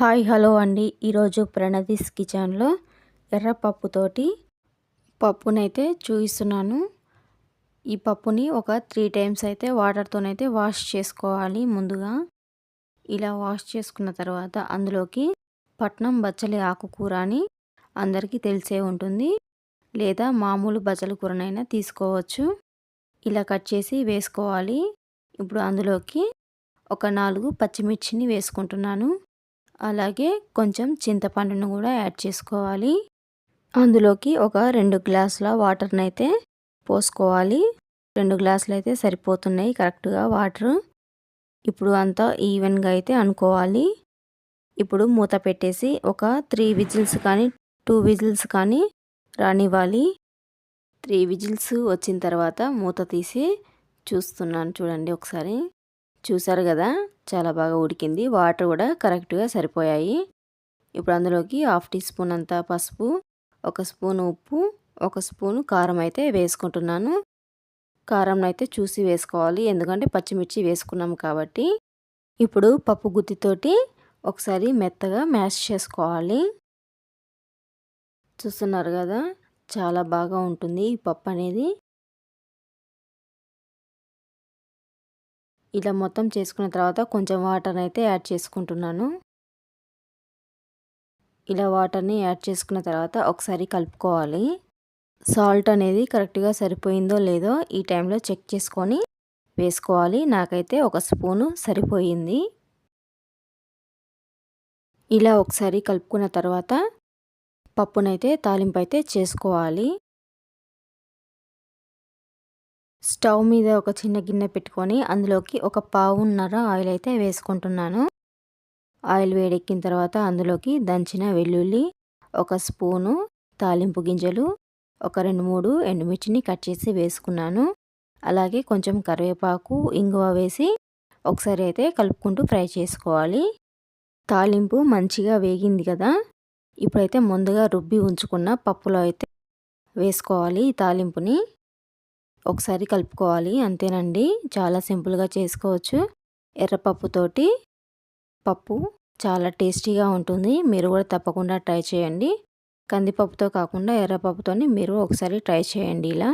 Hi hello అండి. ఈరోజు ప్రణదీస్ కిచెన్లో ఎర్రపప్పుతోటి పప్పునైతే చూపిస్తున్నాను ఈ పప్పుని ఒక త్రీ టైమ్స్ అయితే వాటర్తోనైతే వాష్ చేసుకోవాలి ముందుగా. ఇలా వాష్ చేసుకున్న తర్వాత అందులోకి పట్నం బచ్చలి ఆకుకూర అని అందరికీ తెలిసే ఉంటుంది. లేదా మామూలు బచ్చల కూరనైనా తీసుకోవచ్చు. ఇలా కట్ చేసి వేసుకోవాలి. ఇప్పుడు అందులోకి ఒక నాలుగు పచ్చిమిర్చిని వేసుకుంటున్నాను. అలాగే కొంచెం చింతపండును కూడా యాడ్ చేసుకోవాలి. అందులోకి ఒక రెండు గ్లాసుల వాటర్ని అయితే పోసుకోవాలి. రెండు గ్లాసులు అయితే సరిపోతున్నాయి కరెక్ట్గా వాటర్. ఇప్పుడు అంతా ఈవెన్గా అయితే అనుకోవాలి. ఇప్పుడు మూత పెట్టేసి ఒక త్రీ విజిల్స్ కానీ టూ విజిల్స్ కానీ రానివ్వాలి. త్రీ విజిల్స్ వచ్చిన తర్వాత మూత తీసి చూస్తున్నాను చూడండి ఒకసారి. చూసారు కదా చాలా బాగా ఉడికింది. వాటర్ కూడా కరెక్ట్గా సరిపోయాయి. ఇప్పుడు అందులోకి హాఫ్ టీ స్పూన్ అంత పసుపు ఒక స్పూన్ ఉప్పు ఒక స్పూను కారం అయితే వేసుకుంటున్నాను. కారం అయితే చూసి వేసుకోవాలి ఎందుకంటే పచ్చిమిర్చి వేసుకున్నాం కాబట్టి. ఇప్పుడు పప్పు గుత్తితోటి ఒకసారి మెత్తగా మ్యాష్ చేసుకోవాలి. చూస్తున్నారు కదా చాలా బాగా ఉంటుంది ఈ పప్పు అనేది. ఇలా మొత్తం చేసుకున్న తర్వాత కొంచెం వాటర్ అయితే యాడ్ చేసుకుంటున్నాను. ఇలా వాటర్ని యాడ్ చేసుకున్న తర్వాత ఒకసారి కలుపుకోవాలి. సాల్ట్ అనేది కరెక్ట్గా సరిపోయిందో లేదో ఈ టైంలో చెక్ చేసుకొని వేసుకోవాలి. నాకైతే ఒక స్పూను సరిపోయింది. ఇలా ఒకసారి కలుపుకున్న తర్వాత పప్పునైతే తాలింపు అయితే చేసుకోవాలి. స్టవ్ మీద ఒక చిన్న గిన్నె పెట్టుకొని అందులోకి ఒక పావున్నర ఆయిల్ అయితే వేసుకుంటున్నాను. ఆయిల్ వేడెక్కిన తర్వాత అందులోకి దంచిన వెల్లుల్లి ఒక స్పూను తాలింపు గింజలు ఒక రెండు మూడు ఎండుమిర్చిని కట్ చేసి వేసుకున్నాను. అలాగే కొంచెం కరివేపాకు ఇంగువ వేసి ఒకసారి అయితే కలుపుకుంటూ ఫ్రై చేసుకోవాలి. తాలింపు మంచిగా వేగింది కదా? ఇప్పుడైతే ముందుగా రుబ్బి ఉంచుకున్న పప్పులో అయితే వేసుకోవాలి ఈ తాలింపుని. ఒకసారి కలుపుకోవాలి అంతేనండి. చాలా సింపుల్గా చేసుకోవచ్చు. ఎర్రపప్పుతోటి పప్పు చాలా టేస్టీగా ఉంటుంది. మీరు కూడా తప్పకుండా ట్రై చేయండి. కందిపప్పుతో కాకుండా ఎర్రపప్పుతోని మీరు ఒకసారి ట్రై చేయండి ఇలా.